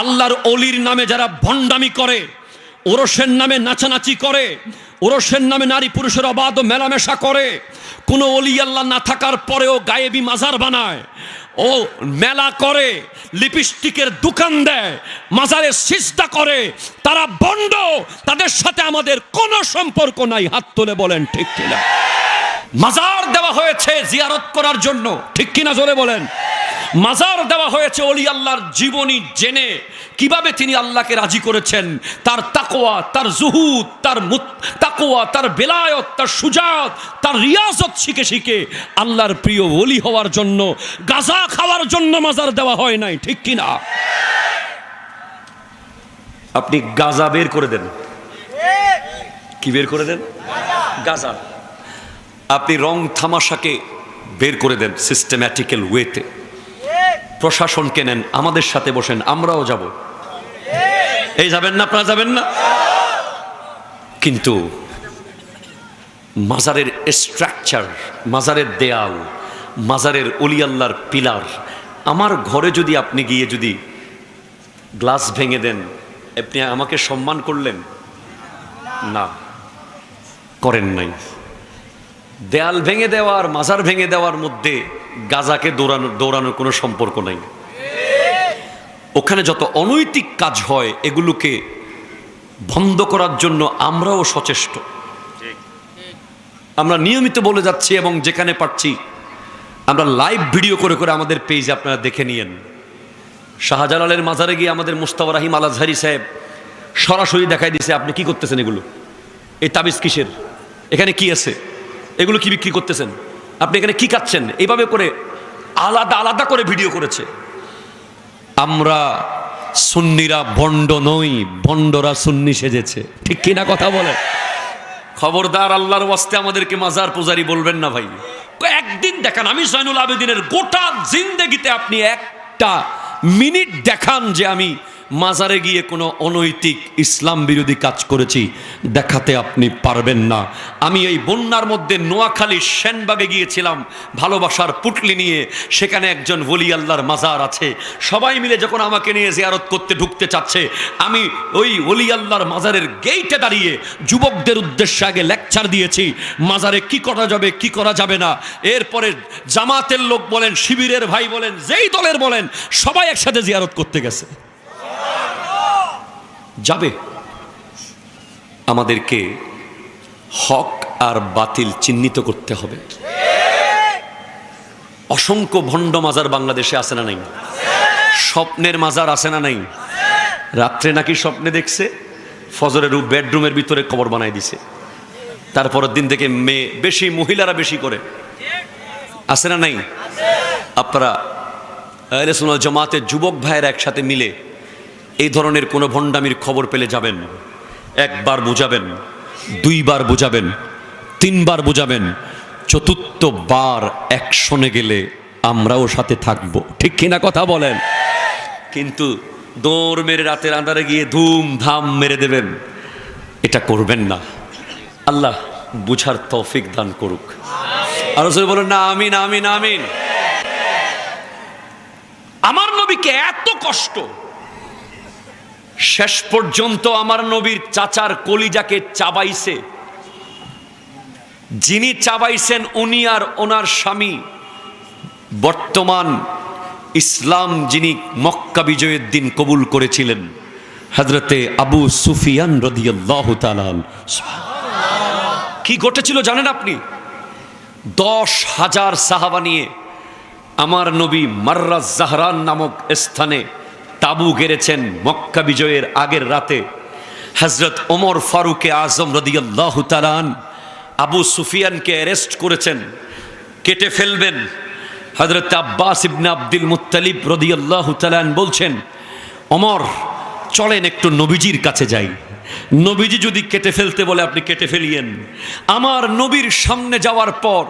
আল্লাহর অলির নামে যারা ভণ্ডামি করে, ওরসের নামে নাচানাচি করে, ওরসের নামে নারী পুরুষের অবাধ মেলামেশা করে, কোনো অলি আল্লাহ না থাকার পরেও গায়েবী মাজার বানায়, ও মেলা করে, লিপস্টিকের দোকান দেয়, মাজারে সিজদা করে, তারা বন্ড তাদের সাথে আমাদের কোনো সম্পর্ক নাই, হাত তুলে বলেন, ঠিক কিনা? মাজার দেওয়া হয়েছে জিয়ারত করার জন্য, ঠিক কিনা জোরে বলেন? মাজার দেওয়া হয়েছে অলি আল্লাহর জীবনী জেনে। কীভাবে তিনি আল্লাহকে রাজি করেছেন? তার তাকোয়া তার জুহুদ, তার তাকোয়া তার বেলায়ত, তার সুজাত, তার রিয়াজত শিখে শিখে আল্লাহর প্রিয় অলি হওয়ার জন্য, গাজা খাওয়ার জন্য মাজার দেওয়া হয় নাই, ঠিক কিনা? আপনি গাজা বের করে দেন। কি বের করে দেন? গাজা। আপনি রং থামাশাকে বের করে দেন সিস্টেম্যাটিক্যাল ওয়েতে প্রশাসনকে নেন, আমাদের সাথে বসেন, আমরাও যাব। এই যাবেন না, আপনারা যাবেন না? কিন্তু মাজারের স্ট্রাকচার মাজারের দেয়াল, মাজারের অলি আল্লাহর পিলার, আমার ঘরে যদি আপনি গিয়ে যদি গ্লাস ভেঙে দেন, আপনি আমাকে সম্মান করলেন? না, করেন নাই। দেয়াল ভেঙে দেওয়ার মাজার ভেঙে দেওয়ার মধ্যে গাজাকে দৌড়ানো দৌড়ানোর কোনো সম্পর্ক নাই। ওখানে যত অনৈতিক কাজ হয়, এগুলোকে বন্ধ করার জন্য আমরাও সচেষ্ট। আমরা নিয়মিত বলে যাচ্ছি এবং যেখানে পারছি, আমরা লাইভ ভিডিও করে করে আমাদের পেজে আপনারা দেখে নিয়েন। শাহজালালের মাজারে গিয়ে আমাদের মুস্তাফা রাহিম আল আজহারি সাহেব সরাসরি দেখাই দিছে, আপনি কি করতেছেন এগুলো? এই তাবিজ কিসের? এখানে কি আছে? এগুলো কি বিক্রি করতেছেন? আপনি এখানে কি খাচ্ছেন? এইভাবে করে আলাদা আলাদা করে ভিডিও করেছে। আমরা সুন্নিরা বন্ড নই বন্ডরা সুন্নি সেজেছে। ঠিক কিনা কথা বলে? খবরদার আল্লাহর ওয়াস্তে আমাদেরকে মাজার পূজারি বলবেন না ভাই। একদিন দেখান, আমি জয়নুল আবেদিনের গোটা জিন্দেগিতে আপনি একটা মিনিট দেখান যে আমি মাজারে গিয়ে কোনো অনৈতিক ইসলাম বিরোধী কাজ করেছি, দেখাতে আপনি পারবেন না। আমি এই বন্যার মধ্যে নোয়াখালী সেনবাগে গিয়েছিলাম, ভালোবাসার পুটলি নিয়ে। সেখানে একজন ওলি আল্লাহর মাজার আছে। সবাই মিলে যখন আমাকে নিয়ে জিয়ারত করতে ঢুকতে চাচ্ছে, আমি ওই ওলি আল্লাহর মাজারের গেইটে দাঁড়িয়ে যুবকদের উদ্দেশ্যে আগে লেকচার দিয়েছি, মাজারে কি করা যাবে, কি করা যাবে না। এরপরে জামাতের লোক বলেন, শিবিরের ভাই বলেন, যেই দলের বলেন, সবাই একসাথে জিয়ারত করতে গেছে। যাবে। আমাদেরকে হক আর বাতিল চিহ্নিত করতে হবে। অসংখ্য ভণ্ড মাজার বাংলাদেশে আছে না নাই? স্বপ্নের মাজার আছে না নাই? রাত্রে নাকি স্বপ্নে দেখছে, ফজরের বেডরুমের ভিতরে কবর বানাই দিছে। তারপরের দিন থেকে মেয়ে বেশি, মহিলারা বেশি করে। আছে না নাই? আপনারা জামাতের যুবক ভাইয়ের একসাথে মিলে এই ধরনের কোনো ভণ্ডামির খবর পেলে যাবেন, একবার বুঝাবেন, দুইবার বুঝাবেন, তিনবার বুঝাবেন চতুর্থ বার একশনে গেলে আমরাও সাথে থাকব। ঠিক কিনা কথা বলেন? কিন্তু দৌড় মেরে রাতের আন্ধারে গিয়ে ধুম ধাম মেরে দেবেন, এটা করবেন না। আল্লাহ বুঝার তৌফিক দান করুক। আর সবাই বলেন, না, আমিন আমিন আমিন। আমার নবীকে এত কষ্ট শেষ পর্যন্ত আমার নবীর চাচার কলিজাকে চাবাইছে। যিনি চাবাইছেন উনি আর ওনার স্বামী। বর্তমান ইসলাম যিনি মক্কা বিজয়ের দিন কবুল করেছিলেন হজরতে আবু সুফিয়ান রদিয়াল্লাহ তালান কি ঘটেছিল জানেন আপনি? দশ হাজার সাহাবা নিয়ে আমার নবী মার্রা জাহরান নামক স্থানে তাবু গেড়েছেন মক্কা বিজয়ের আগের রাতে। হজরত ওমর ফারুকে আজম রদিয়াল্লাহ তালান আবু সুফিয়ানকে অ্যারেস্ট করেছেন, কেটে ফেলবেন। হজরত আব্বাস ইবনা আব্দুল মুতালিব রদিয়াল্লাহ তালান বলছেন অমর চলেন একটু নবীজির কাছে যাই। নবীজি যদি কেটে ফেলতে বলে, আপনি কেটে ফেলিয়েন। আমার নবীর সামনে যাওয়ার পর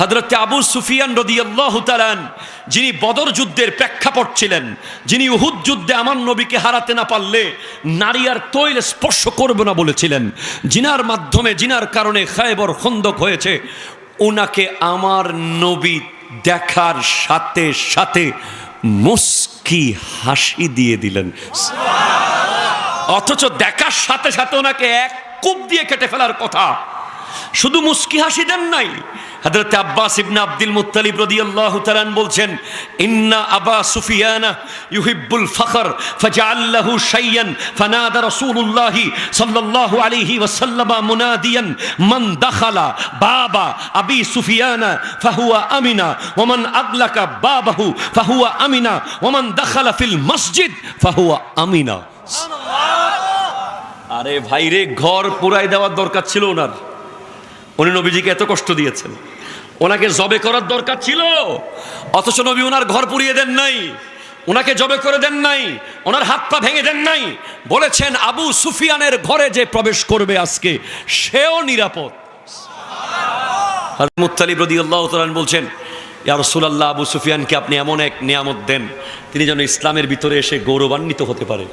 হজরতে আবু সুফিয়ান রদিয়াল্লাহ তালান যিনি বদর যুদ্ধের প্রেক্ষাপট ছিলেন, যিনি উহুদ যুদ্ধে আমার নবীকে হারাতে না পারলে নারী আর তৈল স্পর্শ করবে না বলেছিলেন। জিনার মাধ্যমে, জিনার কারণে খায়বর খন্দক হয়েছে। ওনাকে আমার নবী দেখার সাথে সাথে মুস্কি হাসি দিয়ে দিলেন। অথচ দেখার সাথে সাথে ওনাকে এক কূপ দিয়ে কেটে ফেলার কথা। শুধু মুস্কি হাসি দেন নাই। হযরত আব্বাস ইবনে আব্দুল মুত্তালিব রাদিয়াল্লাহু তাআলা বলছেন, ইন্না আবা সুফিয়ানা ইউহিব্বুল ফখর, ফাজআল্লাহু শাইয়ান, ফানাদা রাসূলুল্লাহ সাল্লাল্লাহু আলাইহি ওয়াসাল্লাম মুনাদিয়ান, মান দাখালা বাবা আবি সুফিয়ানা ফাহুয়া আমিনা ওমান আগলাকা বাবাহু ফাহুয়া আমিনা ওমান দাখালা ফিল মসজিদ ফাহুয়া আমিনা। আরে ভাইরে ঘর পুরাই দেওয়ার দরকার ছিল ওনার। উনি নবীজিকে এত কষ্ট দিয়েছেন। ওনাকে জবে করার দরকার ছিল। অথচ নবী ওনার ঘর পুড়িয়ে দেন নাই। ওনাকে জবে করে দেন নাই। ওনার হাত পা ভেঙে দেন নাই। বলেছেন, আবু সুফিয়ানের ঘরে যে প্রবেশ করবে আজকে, সেও নিরাপদ। হযরত মুত্তালিব রাদিয়াল্লাহু তাআলা বলছেন, ইয়া আবু সুফিয়ানকে আপনি এমন এক নিয়ামত দেন, তিনি যেন ইসলামের ভিতরে এসে গৌরবান্বিত হতে পারে।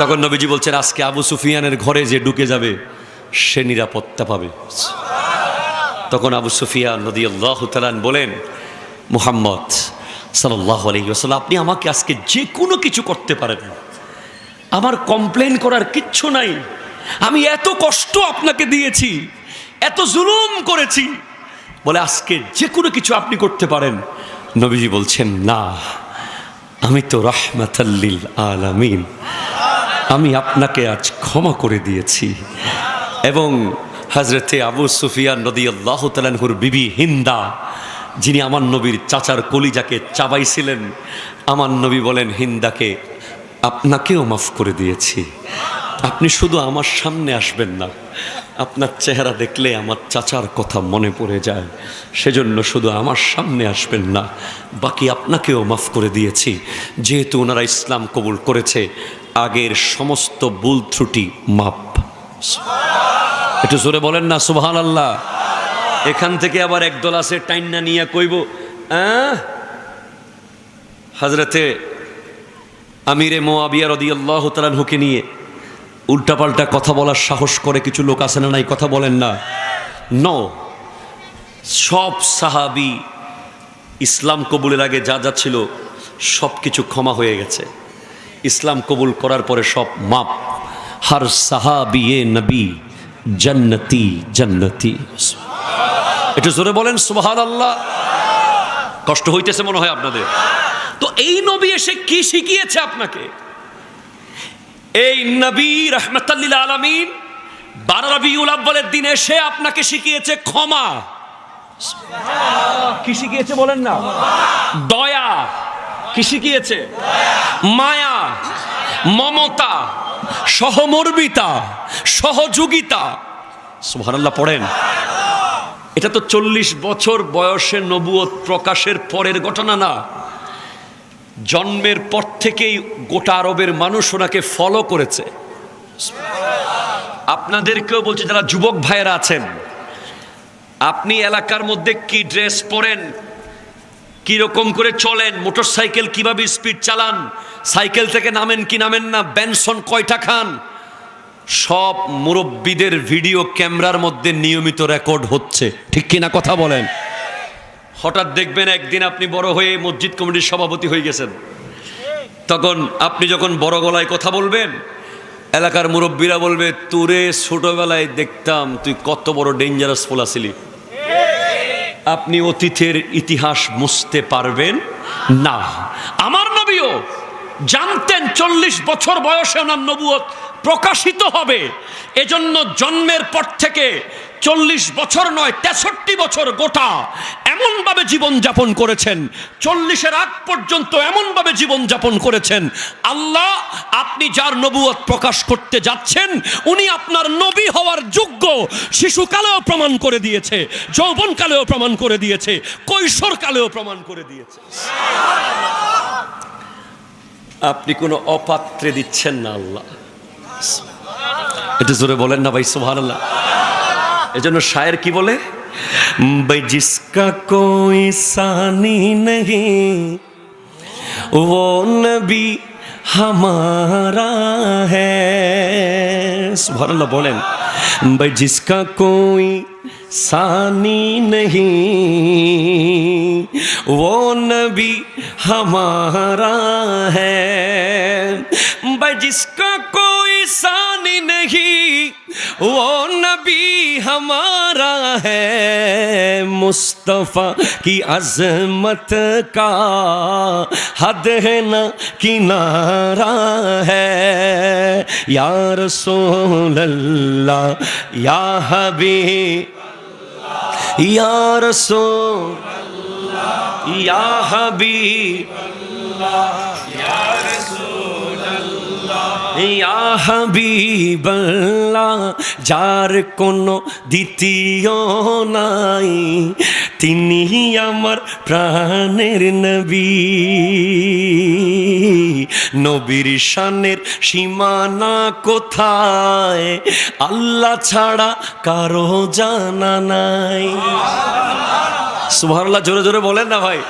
তখন নবীজি বলছেন, আজকে আবু সুফিয়ানের ঘরে যে ঢুকে যাবে, সে নিরাপত্তা পাবে। তখন আবু সুফিয়ান নদী আল্লাহ তালান বলেন, মুহাম্মদ সাল্লাহ আলহিউসাল্লাম আপনি আমাকে আজকে যে কোনো কিছু করতে পারেন। আমার কমপ্লেন করার কিচ্ছু নাই। আমি এত কষ্ট আপনাকে দিয়েছি, এত জুলুম করেছি। বলে, আজকে যে কোনো কিছু আপনি করতে পারেন। নবীজি বলছেন, না, আমি তো রহমাতাল্লিল আলামিন। আমি আপনাকে আজ ক্ষমা করে দিয়েছি। এবং হজরতে আবু সুফিয়ান নদী আল্লাহ তালানহুর বিবি হিন্দা, যিনি আমার নবীর চাচার কলিজাকে চাবাইছিলেন, আমার নবী বলেন, হিন্দাকে, আপনাকেও মাফ করে দিয়েছি। আপনি শুধু আমার সামনে আসবেন না, আপনার চেহারা দেখলে আমার চাচার কথা মনে পড়ে যায়। সেজন্য শুধু আমার সামনে আসবেন না, বাকি আপনাকেও মাফ করে দিয়েছি। যেহেতু ওনারা ইসলাম কবুল করেছে আগের সমস্ত ভুল ত্রুটি মাপ একটু জোরে বলেন না সুবহান আল্লাহ এখান থেকে আবার একদল আছে টাইন্না নিয়ে কইব? হাজরতে আমিরে মোয়াবিয়া রদি আল্লাহ তালানহুকে নিয়ে উল্টাপাল্টা কথা বলার সাহস করে কিছু লোক আছে না নাই, কথা বলেন না। ন সব সাহাবি ইসলাম কবুলের আগে যা যা ছিল সব কিছু ক্ষমা হয়ে গেছে। ইসলাম কবুল করার পরে সব মাপ। হার সাহাবি এ নবী জন্নতি জন্নতি। একটু জোরে বলেন সুবহান আল্লাহ কষ্ট হইতেছে মনে হয় আপনাদের। তো এই নবী এসে কি শিখিয়েছে আপনাকে? এই নবী রহমতাল্লিল আলমিন বারো রবিউল আব্বালের দিন এসে আপনাকে শিখিয়েছে ক্ষমা। কি শিখিয়েছে বলেন না? দয়া। কি শিখিয়েছে? মায়া, মমতা, সহমর্মিতা, সহযোগিতা। সুবহানাল্লাহ, পড়েন। এটা তো চল্লিশ বছর বয়সে নবুয়ত প্রকাশের পরের ঘটনা না। জন্মের পর থেকেই গোটা আরবের মানুষ ওনাকে ফলো করেছে। আপনাদেরকেও বলছি, যারা যুবক ভাইয়েরা আছেন, আপনি এলাকার মধ্যে কি ড্রেস পরেন কি রকম করে চলেন? মোটরসাইকেল কীভাবে স্পিড চালান? সাইকেল থেকে নামেন কি নামেন না? বেনসন কয়টা খান? সব মুরব্বীদের ভিডিও ক্যামেরার মধ্যে নিয়মিত রেকর্ড হচ্ছে। ঠিক কিনা কথা বলেন? হঠাৎ দেখবেন একদিন আপনি বড় হয়ে মসজিদ কমিটির সভাপতি হয়ে গেছেন। তখন আপনি যখন বড় গলায় কথা বলবেন, এলাকার মুরব্বীরা বলবে, তোরে ছোটবেলায় দেখতাম, তুই কত বড় ডেঞ্জারাস ফোলা ছিলি। আপনি অতীতের ইতিহাস মুছতে পারবেন? না। আমার নবীও জানতেন চল্লিশ বছর বয়সে ওনার নবুয়ত প্রকাশিত হবে। এজন্য জন্মের পর থেকে চল্লিশ বছর নয়, তেষট্টি বছর গোটা এমনভাবে জীবনযাপন করেছেন। চল্লিশের আগ পর্যন্ত এমনভাবে জীবনযাপন করেছেন। আল্লাহ, আপনি যার নবুয়ত প্রকাশ করতে যাচ্ছেন, উনি আপনার নবী হওয়ার যোগ্য শিশুকালেও প্রমাণ করে দিয়েছে, যৌবনকালেও প্রমাণ করে দিয়েছে, কৈশোরকালেও প্রমাণ করে দিয়েছে। আপনি কোনো অপাত্রে দিচ্ছেন না আল্লাহ। এটা জোরে বলেন না ভাই সোহান আল্লাহ এজন্য শায়ের কি বলে ভাই জিসকা কোই সানি नहीं वो नबी हमारा है সুবহানাল্লাহ বলেন भाई जिसका कोई सानी नहीं वो नबी हमारा है भाई जिसका कोई सानी नहीं, वो नबी हमारा है। मुस्तफ़ा की अजमत का हद है न किनारा है। यार अल्लाह या हबी यार सो या हबीब। হাবিবাল্লাহ যার কোনো দ্বিতীয় নাই, তিনি আমার প্রাণের নবী। নবীর শানের সীমানা কোথায়? আল্লাহ ছাড়া কারও জানা নাই। সুবহানাল্লাহ, জোরে জোরে বলেন না ভাই।